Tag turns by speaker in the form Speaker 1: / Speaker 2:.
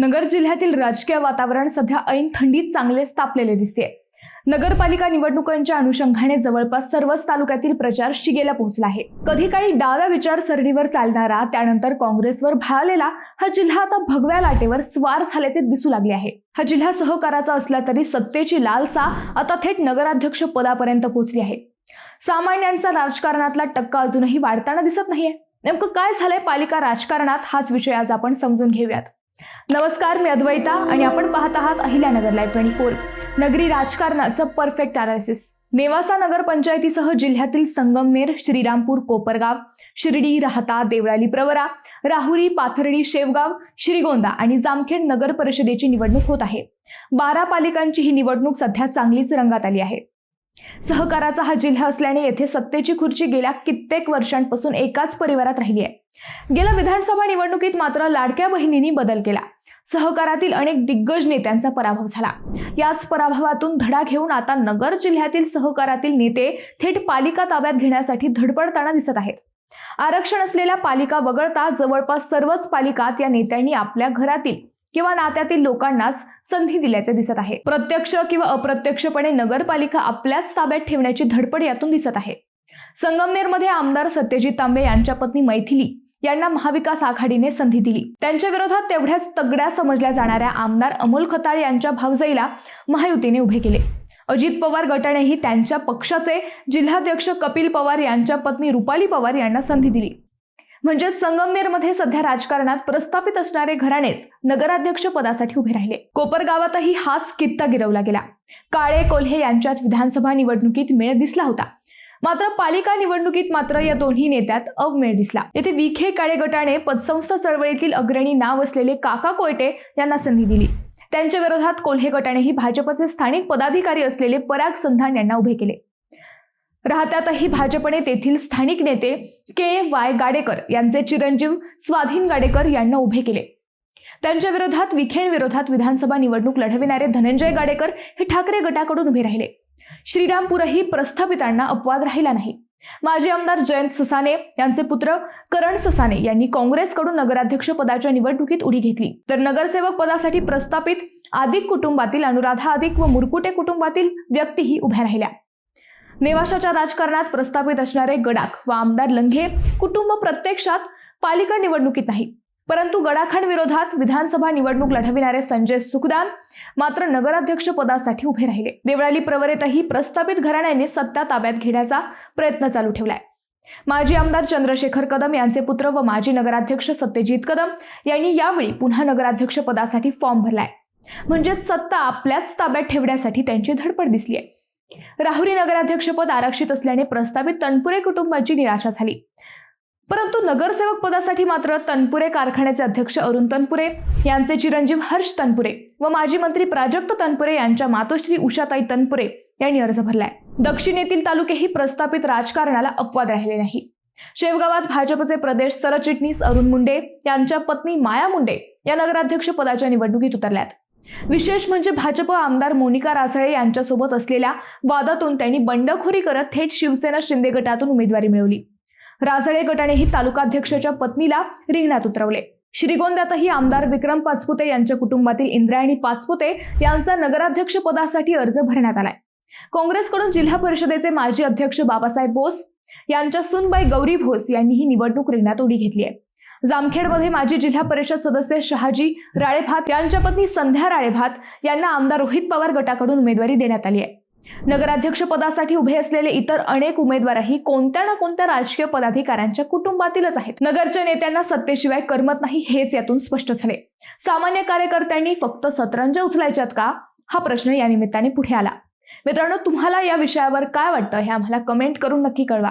Speaker 1: नगर जिल्ह्यातील राजकीय वातावरण सध्या ऐन थंडीत चांगलेच तापलेले दिसते. नगरपालिका निवडणुकांच्या अनुषंगाने जवळपास सर्वच तालुक्यातील प्रचार शिगेला पोहोचला आहे. कधी काही डाव्या विचारसरणीवर चालणारा त्यानंतर काँग्रेसवर भाळलेला हा जिल्हा आता भगव्या लाटेवर स्वार झाल्याचे दिसू लागले आहे. हा जिल्हा सहकाराचा असला तरी सत्तेची लालसा आता थेट नगराध्यक्ष पदापर्यंत पोहोचली आहे. सामान्यांचा राजकारणातला टक्का अजूनही वाढताना दिसत नाहीये. नेमकं काय झालंय पालिका राजकारणात हाच विषय आज आपण समजून घेऊयात. नमस्कार मी अद्वैता आणि आपण पाहत आहात अहिल्यानगर लाईव्ह ट्वेंटी फोर नगरी राजकारणाचं परफेक्ट अनालिसिस नेवासा नगर पंचायतीसह जिल्ह्यातील संगमनेर श्रीरामपूर कोपरगाव शिर्डी राहता देवळाली प्रवरा राहुरी पाथर्डी शेवगाव श्रीगोंदा आणि जामखेड नगर परिषदेची निवडणूक होत आहे. बारा पालिकांची ही निवडणूक सध्या चांगलीच रंगात आली आहे. सहकाराचा हा जिल्हा असल्याने येथे सत्तेची खुर्ची गेल्या कित्येक वर्षांपासून एकाच परिवारात राहिली आहे गेल्या विधानसभा निवडणुकीत मात्र लाडक्या बहिणींनी बदल केला. सहकारातील अनेक दिग्गज नेत्यांचा पराभव झाला. याच पराभवातून धडा घेऊन आता नगर जिल्ह्यातील सहकारातील नेते थेट पालिका ताब्यात घेण्यासाठी धडपडताना दिसत आहेत. आरक्षण असलेल्या पालिका वगळता जवळपास सर्वच पालिकात या नेत्यांनी आपल्या घरातील किंवा नात्यातील लोकांनाच संधी दिल्याचे दिसत आहे. प्रत्यक्ष किंवा अप्रत्यक्षपणे नगरपालिका आपल्याच ताब्यात ठेवण्याची धडपड यातून दिसत आहे. संगमनेरमध्ये आमदार सत्यजित तांबे यांच्या पत्नी मैथिली यांना महाविकास आघाडीने संधी दिली. त्यांच्या विरोधात तेवढ्याच तगड्या समजल्या जाणाऱ्या आमदार अमोल खताळ यांच्या भावजईला महायुतीने उभे केले. अजित पवार गटानेही त्यांच्या पक्षाचे जिल्हाध्यक्ष कपिल पवार यांच्या पत्नी रुपाली पवार यांना संधी दिली. म्हणजेच संगमनेरमध्ये सध्या राजकारणात प्रस्थापित असणारे घराणेच नगराध्यक्ष पदासाठी उभे राहिले. कोपरगावातही हाच कित्ता गिरवला गेला. काळे कोल्हे यांच्यात विधानसभा निवडणुकीत मेळ दिसला होता. मात्र पालिका निवडणुकीत मात्र या दोन्ही नेत्यात अवमेळ दिसला. येथे विखे काळे गटाने पतसंस्था चळवळीतील अग्रणी नाव असलेले काका कोयटे यांना संधी दिली. त्यांच्या विरोधात कोल्हे गटानेही भाजपचे स्थानिक पदाधिकारी असलेले पराग संधान यांना उभे केले. राहत्यातही भाजपने तेथील स्थानिक नेते के. वाय. गाडेकर यांचे चिरंजीव स्वाधीन गाडेकर यांना उभे केले. त्यांच्या विरोधात विखेण विरोधात विधानसभा निवडणूक लढविणारे धनंजय गाडेकर हे ठाकरे गटाकडून उभे राहिले. श्रीरामपूरही प्रस्थापितांना अपवाद राहिला नाही. माजी आमदार जयंत ससाने यांचे पुत्र करण ससाने यांनी काँग्रेसकडून नगराध्यक्ष पदाच्या निवडणुकीत उडी घेतली. तर नगरसेवक पदासाठी प्रस्थापित आदिक कुटुंबातील अनुराधा आदिक व मुरकुटे कुटुंबातील व्यक्तीही उभ्या राहिल्या. नेवाशाच्या राजकारणात प्रस्थापित असणारे गडाख व आमदार लंघे कुटुंब प्रत्यक्षात पालिका निवडणुकीत नाही. परंतु गडाखांविरोधात विधानसभा निवडणूक लढविणारे संजय सुखदान मात्र नगराध्यक्ष पदासाठी उभे राहिले. देवळाली प्रवरेतही प्रस्थापित घराण्यांनी सत्ता ताब्यात घेण्याचा प्रयत्न चालू ठेवलाय. माजी आमदार चंद्रशेखर कदम यांचे पुत्र व माजी नगराध्यक्ष सत्यजित कदम यांनी यावेळी पुन्हा नगराध्यक्ष पदासाठी फॉर्म भरलाय. म्हणजेच सत्ता आपल्याच ताब्यात ठेवण्यासाठी त्यांची धडपड दिसली आहे राहुरी नगराध्यक्षपद आरक्षित असल्याने प्रस्तावित तनपुरे कुटुंबाची निराशा झाली. परंतु नगरसेवक पदासाठी मात्र तनपुरे कारखान्याचे अध्यक्ष अरुण तनपुरे यांचे चिरंजीव हर्ष तनपुरे व माजी मंत्री प्राजक्त तनपुरे यांच्या मातोश्री उषाताई तनपुरे यांनी अर्ज भरलाय. दक्षिणेतील तालुकेही प्रस्थापित राजकारणाला अपवाद राहिले नाही. शेवगावात भाजपचे प्रदेश सरचिटणीस अरुण मुंडे यांच्या पत्नी माया मुंडे या नगराध्यक्ष पदाच्या निवडणुकीत उतरल्यात. विशेष म्हणजे भाजप आमदार मोनिका रासळे यांच्यासोबत असलेल्या वादातून त्यांनी बंडखोरी करत थेट शिवसेना शिंदे गटातून उमेदवारी मिळवली. रासळे गटानेही तालुकाध्यक्षाच्या पत्नीला रिंगणात उतरवले. श्रीगोंद्यातही आमदार विक्रम पाचपुते यांच्या कुटुंबातील इंद्रायणी पाचपुते यांचा नगराध्यक्ष पदासाठी अर्ज भरण्यात आलाय. काँग्रेसकडून जिल्हा परिषदेचे माजी अध्यक्ष बाबासाहेब बोस यांच्या सुनबाई गौरी भोस यांनी ही निवडणूक रिंगणात उडी घेतली आहे. जामखेडमध्ये माजी जिल्हा परिषद सदस्य शहाजी राळेभात यांच्या पत्नी संध्या राळेभात यांना आमदार रोहित पवार गटाकडून उमेदवारी देण्यात आली आहे. नगराध्यक्ष पदासाठी उभे असलेले इतर अनेक उमेदवारही कोणत्या ना कोणत्या राजकीय पदाधिकाऱ्यांच्या कुटुंबातीलच आहेत. नगरच्या नेत्यांना सत्तेशिवाय करमत नाही हेच यातून स्पष्ट झाले. सामान्य कार्यकर्त्यांनी फक्त सतरंज उचलायच्यात का? हा प्रश्न या निमित्ताने पुढे आला. मित्रांनो तुम्हाला या विषयावर काय वाटतं हे आम्हाला कमेंट करून नक्की कळवा.